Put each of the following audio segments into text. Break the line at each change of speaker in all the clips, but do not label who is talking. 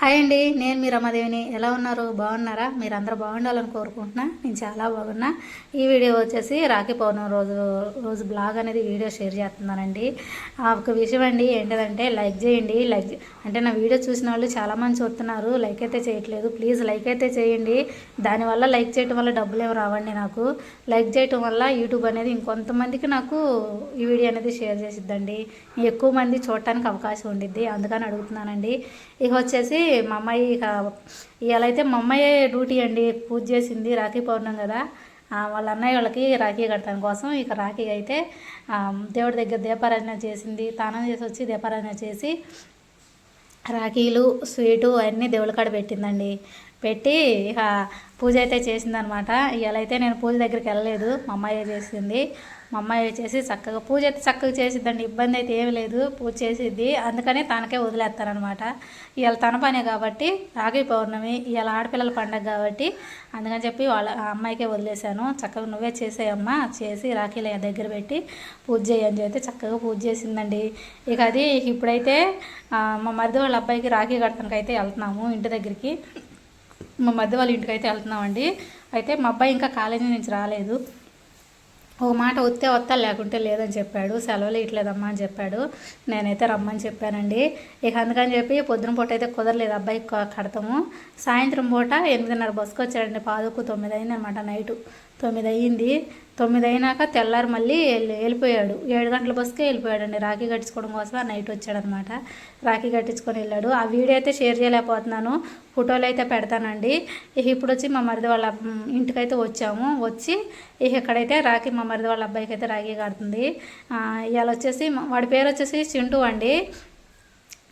Hi అండి నేను మీ రమాదేవిని. ఎలా ఉన్నారు? బాగున్నారా? మీరు అందరూ బాగుండాలని కోరుకుంటున్నా. నేను చాలా బాగున్నా. ఈ వీడియో వచ్చేసి రాఖీ పౌర్ణమి రోజు రోజు బ్లాగ్ అనేది వీడియో షేర్ చేస్తున్నానండి. ఆ ఒక విషయం అండి ఏంటంటే లైక్ చేయండి. లైక్ అంటే నా వీడియో చూసిన వాళ్ళు చాలామంది చూస్తున్నారు. లైక్ అయితే చేయట్లేదు. ప్లీజ్ లైక్ అయితే చేయండి. దానివల్ల లైక్ చేయటం వల్ల డబ్బులు ఏమి రావండి నాకు. లైక్ చేయటం వల్ల యూట్యూబ్ అనేది ఇంకొంతమందికి నాకు ఈ వీడియో అనేది షేర్ చేసిద్దండి. ఎక్కువ మంది చూడటానికి అవకాశం ఉండిద్ది. అందుకని అడుగుతున్నానండి. ఇక వచ్చేసి మా అమ్మాయి ఇక ఇవాళ అయితే మా అమ్మాయి డ్యూటీ అండి పూజ చేసింది రాఖీ పౌర్ణం కదా. వాళ్ళ అన్నయ్య వాళ్ళకి రాఖీ కట్టడం కోసం. ఇక రాఖీ అయితే దేవుడి దగ్గర దీపారాధన చేసింది తానం చేసి వచ్చి దీపారాధన చేసి రాఖీలు స్వీటు అన్నీ దేవుడి కాడ పెట్టిందండి. పెట్టి ఇక పూజ అయితే చేసిందనమాట. ఇవాళ అయితే నేను పూజ దగ్గరికి వెళ్ళలేదు మా అమ్మాయి చేసింది. మా అమ్మాయి చేసి చక్కగా పూజ అయితే చక్కగా చేసిద్దండి ఇబ్బంది అయితే ఏమి లేదు పూజ చేసిద్ది. అందుకనే తనకే వదిలేస్తారనమాట ఇవాళ తన పనే కాబట్టి రాఖీ పౌర్ణమి ఇవాళ ఆడపిల్లల పండగ కాబట్టి అందుకని చెప్పి వాళ్ళ అమ్మాయికే వదిలేశాను. చక్కగా నువ్వే చేసేయమ్మా చేసి రాఖీల దగ్గర పెట్టి పూజ చేయని చెప్తే చక్కగా పూజ చేసిందండి. ఇక అది ఇప్పుడైతే మా మరిది వాళ్ళ అబ్బాయికి రాఖీ కడతానికి అయితే వెళ్తున్నాము ఇంటి దగ్గరికి. మా మధ్య వాళ్ళ ఇంటికి అయితే వెళ్తున్నామండి. అయితే మా అబ్బాయి ఇంకా కాలేజీ నుంచి రాలేదు. ఒక మాట వస్తే వస్తా లేకుంటే లేదని చెప్పాడు. సెలవులు ఇట్లేదమ్మా అని చెప్పాడు. నేనైతే రమ్మని చెప్పానండి. ఇక అందుకని చెప్పి పొద్దున పూట అయితే కుదరలేదు అబ్బాయి కడతాము. సాయంత్రం పూట ఎనిమిదిన్నర బస్సుకు వచ్చాడండి పాదుకు తొమ్మిది అయింది అనమాట నైటు. తొమ్మిది అయ్యింది తొమ్మిది అయినాక తెల్లారి మళ్ళీ వెళ్ళి- వెళ్ళిపోయాడు. ఏడు గంటల బస్సుకే వెళ్ళిపోయాడండి. రాఖీ కట్టించుకోవడం కోసం ఆ నైట్ వచ్చాడనమాట. రాఖీ కట్టించుకొని వెళ్ళాడు. ఆ వీడియో అయితే షేర్ చేయలేకపోతున్నాను. ఫోటోలు అయితే పెడతానండి. ఇక ఇప్పుడు వచ్చి మా మరిది వాళ్ళ ఇంటికైతే వచ్చాము. వచ్చి ఇక ఇక్కడైతే రాఖీ మా మరిది వాళ్ళ అబ్బాయికి అయితే రాఖీ కడుతుంది. ఇవాళ వచ్చేసి వాడి పేరు వచ్చేసి చింటూ అండి.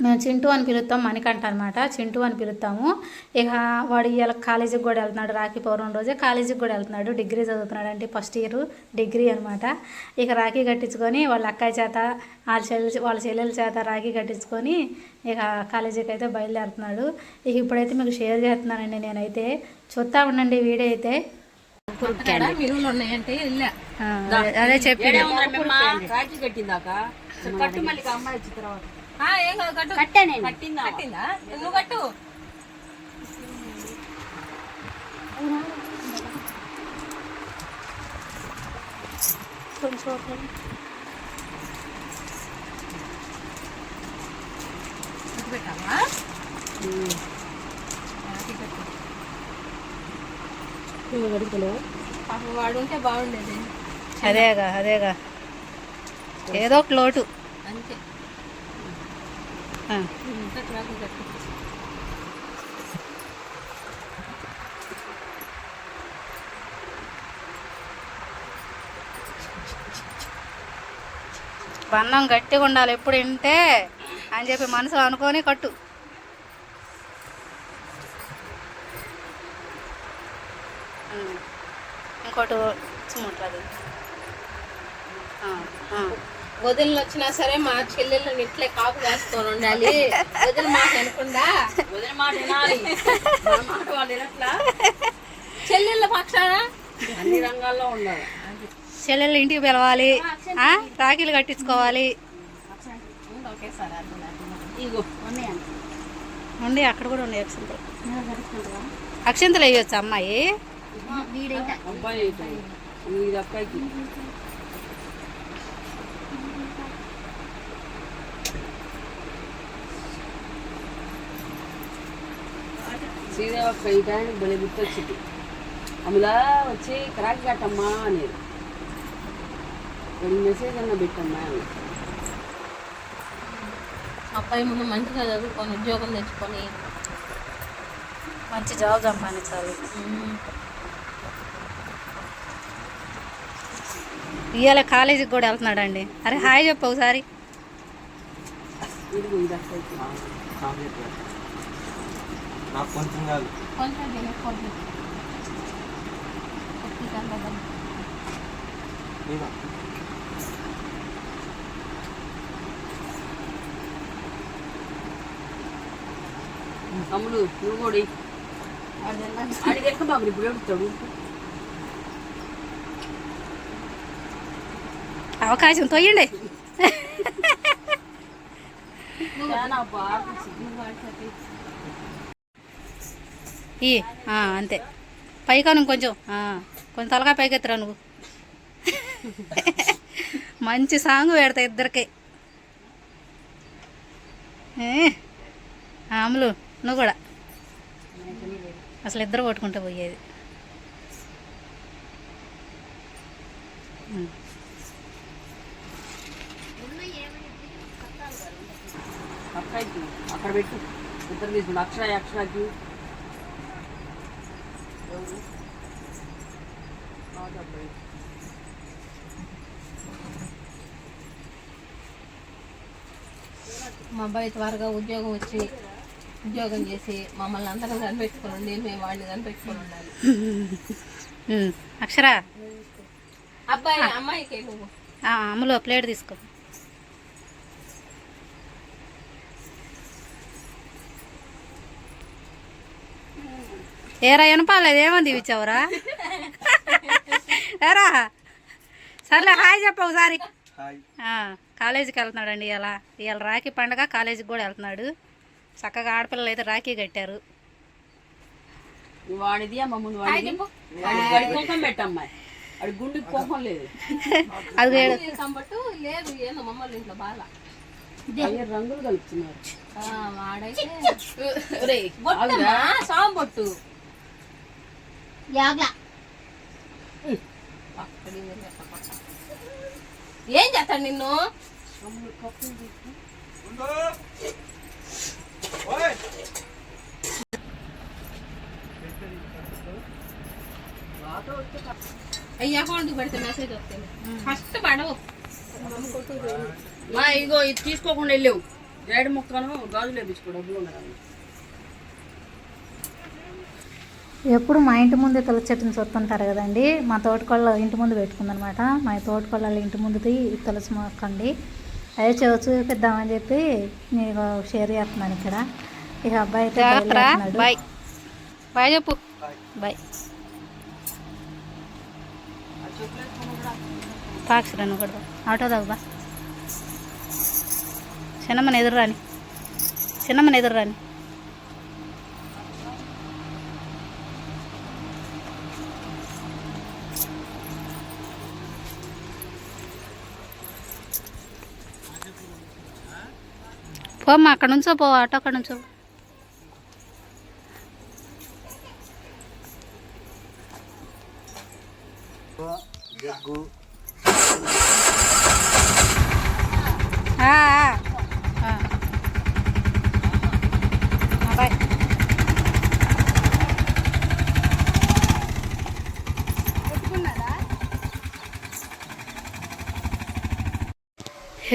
చింటూ అని పిలుస్తాం మణికంఠ అనమాట చింటూ అని పిలుస్తాము. ఇక వాడు ఇవాళ కాలేజీకి కూడా వెళ్తున్నాడు. రాఖీ పౌర్ణమి రోజే కాలేజీకి కూడా వెళ్తున్నాడు. డిగ్రీ చదువుతున్నాడు అంటే ఫస్ట్ ఇయర్ డిగ్రీ అనమాట. ఇక రాఖీ కట్టించుకొని వాళ్ళ అక్కయ్య చేత వాళ్ళ చెల్లెలు వాళ్ళ చెల్లెల చేత రాఖీ కట్టించుకొని ఇక కాలేజీకి అయితే బయలుదేరుతున్నాడు. ఇక ఇప్పుడైతే మీకు షేర్ చేస్తున్నానండి నేనైతే. చూస్తా ఉండండి వీడియో అయితే. అదే- చెప్పి.
రాఖీ కట్టిందాక? కట్టు మళ్ళీ అమ్మాయి వచ్చిన తర్వాత.
ఆ, ఏం కాదు కట్టు.
కట్టా నేను.
కట్టిందా? కట్టిందా? నువ్వు కట్టు. పెట్టావా. పాపం వాడు ఉంటే బాగుండేది.
అదేగా అదేగా. ఏదో ఒక లోటు.
అంతే.
ఆ. బంధం గట్టిగా ఉండాలి ఎప్పుడు వింటే అని చెప్పి మనసులో అనుకొని కట్టు. ఇంకోటి ఇంకోటి చుముట్లేదు
వదిలిని వచ్చినా సరే మా చెల్లెళ్ళని ఇట్లే కాపు వేసుకొని ఉండాలి. వదిలి మాట అనకుండా
వదిన మాట వినాలి. మాట వాళ్ళు వినట్లా?
చెల్లెళ్ళ పక్షాన?
అన్ని రంగాల్లో ఉండాలి.
చెల్లెళ్ళు ఇంటికి పిలవాలి. ఆ? రాఖీలు కట్టించుకోవాలి. ఉండి అక్కడ కూడా ఉన్నాయి అక్షంతలు. అక్షంతలు? వేయొచ్చు అమ్మాయి?
అబ్బాయి ఈ టైం భలే గుర్తొచ్చింది. అమలా వచ్చి రాఖీ కట్టమ్మా అనేది. రెండు మెసేజ్ అన్న పెట్టమ్మా అని.
అబ్బాయి ముందు మంచిగా చదువుకొని ఉద్యోగం తెచ్చుకొని
మంచి జాబ్ సంపాదించాలి. ఇవాళ కాలేజీకి కూడా వెళ్తున్నాడండి. అరే హాయ్ చెప్పు ఒకసారి.
నాకు కొంచెం కాదు.
కొంచెం.
లేదా?
తమ్ముడు నువ్వు కూడా. ఆడికి ఎక్క బాబు ఇప్పుడు ఎడుతాడు
అవకాశం తొయ్యండి
చాలా బాగా
ఈ అంతే. పైకా నువ్వు కొంచెం కొంచెం తలకాయ పైకెత్తురా నువ్వు? మంచి సాంగ్ పెడతా ఇద్దరికి. అమలు నువ్వు కూడా. అసలు ఇద్దరు కొట్టుకుంటే పోయేది.
అక్కడ పెట్టు. ఇద్దరు తీసుకుంటా అక్షరాకి
మా అబ్బాయి త్వరగా ఉద్యోగం వచ్చి ఉద్యోగం చేసి మమ్మల్ని అందరం కనిపెట్టుకుని ఉండి మేము వాడిని కనిపెట్టుకుని ఉండాలి.
అక్షర.
అబ్బాయి అమ్మాయికి నువ్వు?
అమ్ములు ప్లేట్ తీసుకో. ఏరా వినపాలేదు ఏమంది ఇచ్చావురా ఏరా సర్లే హాయ్ చెప్పు ఒకసారి. కాలేజీకి వెళ్తున్నాడండి ఇలా ఇవాళ రాఖీ పండగ కాలేజీకి కూడా వెళ్తున్నాడు. చక్కగా ఆడపిల్లలు అయితే రాఖీ కట్టారు. అది
రంగులు కలుపుతున్నారు.
వాడైతే ఏం చేస్తాడు నిన్ను? అయ్యా అకౌంట్ పెడితే మెసేజ్ వస్తుంది. ఫస్ట్ పడవు.
మా ఇగో ఇది తీసుకోకుండా వెళ్ళావు. ఏడు ముక్కను గాజులు వేపించుకో డబ్బులు
ఎప్పుడు మా ఇంటి ముందే తులసి చెట్టుని చూస్తుంటారు కదండి. మా తోటకోళ్ళ ఇంటి ముందు పెట్టుకుందనమాట. మా తోటకోళ్ళ ఇంటి ముందుది తులసి మొక్క అండి అదే చూ- చూపిద్దామని చెప్పి నేను షేర్ చేస్తున్నాను ఇక్కడ. ఇక అబ్బాయి అయితే.
బాయ్. బాయ్ చెప్పు.
బాయ్. నువ్వు కూడా ఆటో దగ్గర చిన్నమ్మని ఎదురు రాని. చిన్నమ్మని ఎదురు రాని. పోమ్మా అక్కడ నుంచో పో ఆటో అక్కడ నుంచో
జగ్గు
ఆ, ఆ, ఆ. ఆ, బాయ్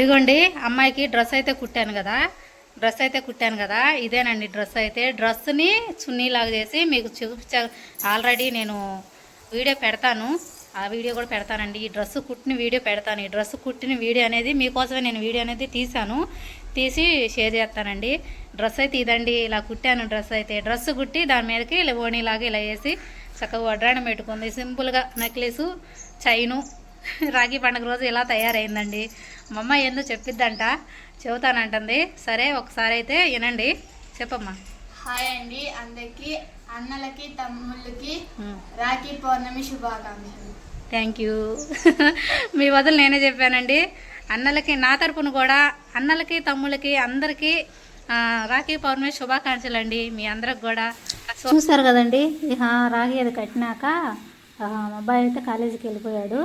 ఇదిగోండి అమ్మాయికి డ్రెస్ అయితే కుట్టాను కదా. డ్రెస్ అయితే కుట్టాను కదా. ఇదేనండి డ్రెస్ అయితే. డ్రెస్ని చున్నీలాగా చేసి మీకు చూపించా ఆల్రెడీ నేను వీడియో పెడతాను. ఆ వీడియో కూడా పెడతానండి. ఈ డ్రెస్ కుట్టిన వీడియో పెడతాను. ఈ డ్రెస్ కుట్టిన వీడియో అనేది మీకోసమే నేను వీడియో అనేది తీశాను. తీసి షేర్ చేస్తానండి. డ్రెస్ అయితే ఇదండి. ఇలా కుట్టాను డ్రెస్ అయితే. డ్రెస్ కుట్టి దాని మీదకి ఇలా ఓణీలాగా ఇలా వేసి చక్కగా వడ్రాయడం పెట్టుకుంది. సింపుల్గా నెక్లెస్ చైను రాఖీ పండుగ రోజు ఇలా తయారైందండి? మా అమ్మ ఏందో చెప్పిద్దంట చెబుతానంటుంది. సరే ఒకసారి అయితే వినండి. చెప్పమ్మా.
హాయ్ అండి. అందరికి అన్నలకి తమ్ముళ్ళకి రాఖీ పౌర్ణమి శుభాకాంక్షలు.
థ్యాంక్ యూ మీ వదిలి నేనే చెప్పానండి. అన్నలకి నా తరపున కూడా అన్నలకి తమ్ముళ్ళకి అందరికీ రాఖీ పౌర్ణమి శుభాకాంక్షలు అండి మీ అందరికి కూడా. చూసారు కదండి? రాఖీ అది కట్టినాక మా అబ్బాయి అయితే కాలేజీకి వెళ్ళిపోయాడు.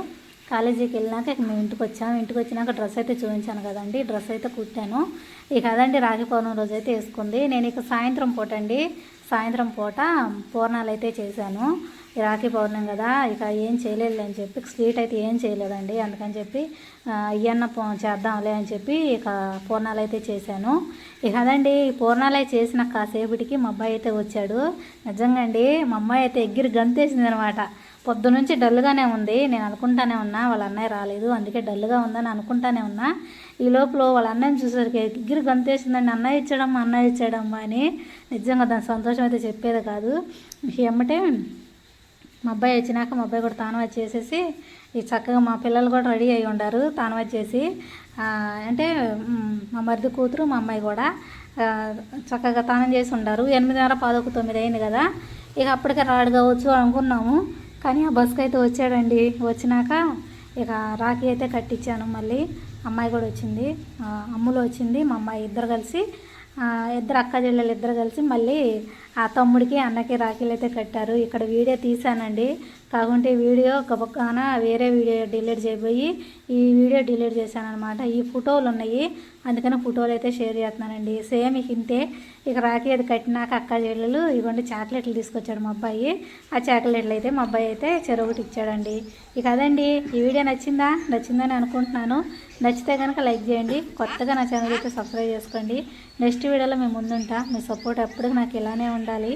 కాలేజీకి వెళ్ళినాక ఇక మేము ఇంటికి వచ్చాము ఇంటికి వచ్చినాక డ్రెస్ అయితే చూపించాను కదండి. డ్రెస్ అయితే కుట్టాను. ఇక అదండి రాఖీ పౌర్ణమి రోజు అయితే వేసుకుంది. నేను ఇక సాయంత్రం పూట అండి సాయంత్రం పూట పూర్ణాలు అయితే చేశాను. రాఖీ పౌర్ణమి కదా ఇక ఏం చేయలేదు అని చెప్పి స్వీట్ అయితే ఏం చేయలేదండి. అందుకని చెప్పి అయ్యన్న ఇవన్న పో- చేద్దాంలే అని చెప్పి ఇక పూర్ణాలు అయితే చేశాను. ఇక అదండి పూర్ణాలు అయితే చేసిన కాసేపటికి మా అబ్బాయి అయితే వచ్చాడు. నిజంగా అండి మా అమ్మాయి అయితే ఎగ్గిరి గంతేసింది అనమాట పొద్దు నుంచి డల్గానే ఉంది. నేను అనుకుంటానే ఉన్నా వాళ్ళ అన్నయ్య రాలేదు. అందుకే డల్గా ఉందని అనుకుంటానే ఉన్నా. ఈ లోపల వాళ్ళ అన్నయ్యని చూసరికి ఎగ్గిరి గంతేసిందండి. అన్నయ్య ఇచ్చాడమ్మా అన్నయ్య ఇచ్చాడమ్మా అని నిజంగా దాని సంతోషం అయితే చెప్పేది కాదు. ఏమంటే మా అబ్బాయి వచ్చినాక మా అబ్బాయి కూడా తాను వచ్చేసేసి ఈ చక్కగా మా పిల్లలు కూడా రెడీ అయి ఉండారు తాను వచ్చేసి అంటే మా మరిది కూతురు మా అమ్మాయి కూడా చక్కగా తానం చేసి ఉండారు. ఎనిమిదిన్నర పదొక తొమ్మిది అయింది కదా. ఇక అప్పటికే రాడు కావచ్చు అనుకున్నాము. కానీ ఆ బస్కి అయితే వచ్చాడండి. వచ్చినాక ఇక రాఖీ అయితే కట్టించాను. మళ్ళీ అమ్మాయి కూడా వచ్చింది. అమ్ములు వచ్చింది. మా అమ్మాయి ఇద్దరు కలిసి ఇద్దరు అక్క చెల్లెలు ఇద్దరు కలిసి మళ్ళీ ఆ తమ్ముడికి అన్నకి రాఖీలు అయితే కట్టారు. ఇక్కడ వీడియో తీశానండి. కాకుంటే ఈ వీడియో పక్కన వేరే వీడియో డిలీట్ చేయబోయి ఈ వీడియో డిలీట్ చేశాను అనమాట ఈ ఫోటోలు ఉన్నాయి. అందుకని ఫోటోలు అయితే షేర్ చేస్తున్నానండి. సేమ్ ఇంతే. ఇక రాఖీ అది కట్టినాక అక్క చెల్లెలు ఇవ్వండి చాక్లెట్లు తీసుకొచ్చాడు మా అబ్బాయి. ఆ చాక్లెట్లు అయితే మా అబ్బాయి అయితే చెరొకటి ఇచ్చాడండి. ఇక అదండి. ఈ వీడియో నచ్చిందా? నచ్చిందని అనుకుంటున్నాను. నచ్చితే కనుక లైక్ చేయండి. కొత్తగా నా ఛానల్ అయితే సబ్స్క్రైబ్ చేసుకోండి. నెక్స్ట్ వీడియోలో మేము ముందుంటా. మీ సపోర్ట్ ఎప్పుడు నాకు ఇలానే ఉండాలి.